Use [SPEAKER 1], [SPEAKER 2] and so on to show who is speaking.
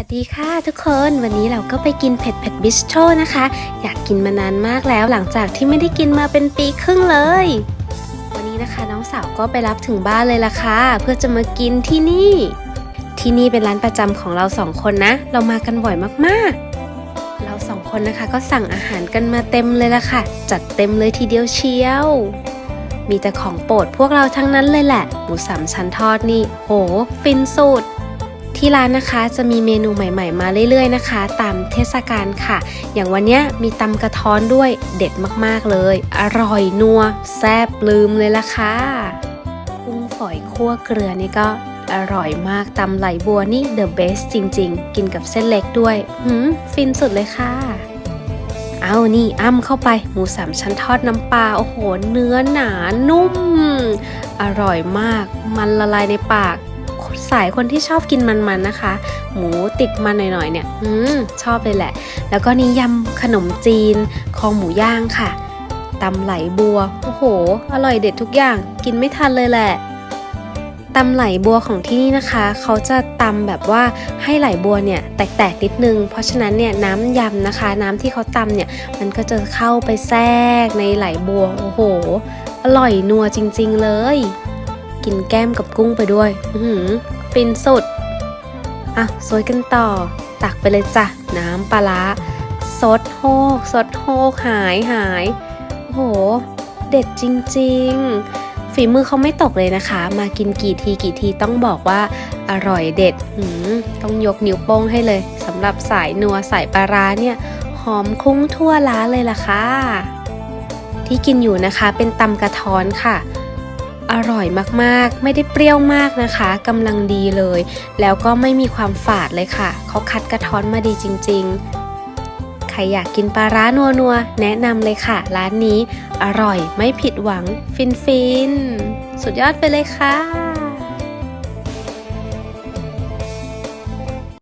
[SPEAKER 1] วัสดีค่ะทุกคนวันนี้เราก็ไปกินเผ็ดเผ็ดบิสโชนะคะ อยากกินมานานมากแล้วหลังจากที่ไม่ได้กินมาเป็นปีครึ่งเลย วันนี้นะคะน้องสาวก็ไปรับถึงบ้านเลยล่ะค่ะเพื่อจะมากินที่นี่ ที่นี่เป็นร้านประจำของเราสองคนนะ เรามากันบ่อยมากๆ เราสองคนนะคะก็สั่งอาหารกันมาเต็มเลยล่ะค่ะ จัดเต็มเลยทีเดียวเชียว มีแต่ของโปรดพวกเราทั้งนั้นเลยแหละหมูสามชั้นทอดนี่โหฟินสุด ที่ร้านนะคะจะมีเมนูใหม่ๆ มาเรื่อยๆนะคะ ตามเทศกาลค่ะ อย่างวันนี้มีตำกระท้อนด้วยเด็ดมากๆเลย อร่อยนัวแซ่บลืมเลยล่ะค่ะกุ้งฝอยคั่วเกลือนี่ก็อร่อยมากตำไหลบัวนี่ the best จริง ๆ กินกับเส้นเล็กด้วยหืมฟินสุดเลยค่ะ เอานี่อ้ำเข้าไปหมูสามชั้นทอดน้ำปลา โอ้โห เนื้อหนานุ่ม อร่อยมาก มันละลายในปาก สายคนที่ชอบกินมันๆนะคะ หมูติดมันหน่อยๆเนี่ยอืมชอบเลยแหละ แล้วก็นี่ยำขนมจีนคอหมูย่างค่ะตำไหลบัวโอ้โห อร่อยเด็ดทุกอย่างกินไม่ทันเลยแหละตำไหลบัวของที่นี่นะคะ เขาจะตำแบบว่าให้ไหลบัวเนี่ยแตกๆนิดนึง เพราะฉะนั้นเนี่ยน้ำยำนะคะ น้ำที่เขาตำเนี่ยมันก็จะเข้าไปแทรกในไหลบัวโอ้โห อร่อยนัวจริง ๆ เลย กินแก้มกับกุ้งไปด้วย อือหือฟินสุด อะซอยกันต่อ ตักไปเลยจ้ะ น้ำปลาร้าซดโฮกซดโฮกหายหาย โอ้โห เด็ดจริง ๆ ฝีมือเขาไม่ตกเลยนะคะ มากินกี่ทีกี่ทีต้องบอกว่าอร่อยเด็ดหืมต้องยกนิ้วโป้งให้เลยสำหรับสายนัวสายปลาร้าเนี่ยหอมคุ้งทั่วร้านเลยล่ะค่ะที่กินอยู่นะคะเป็นตำกระท้อนค่ะ อร่อยมากๆ ไม่ได้เปรี้ยวมากนะคะกำลังดีเลย แล้วก็ไม่มีความฝาดเลยค่ะ เขาคัดกระท้อนมาดีจริง ๆ ใครอยากกินปลาร้านัวนัวแนะนำเลยค่ะ ร้านนี้อร่อยไม่ผิดหวังฟินๆสุดยอดไปเลยค่ะ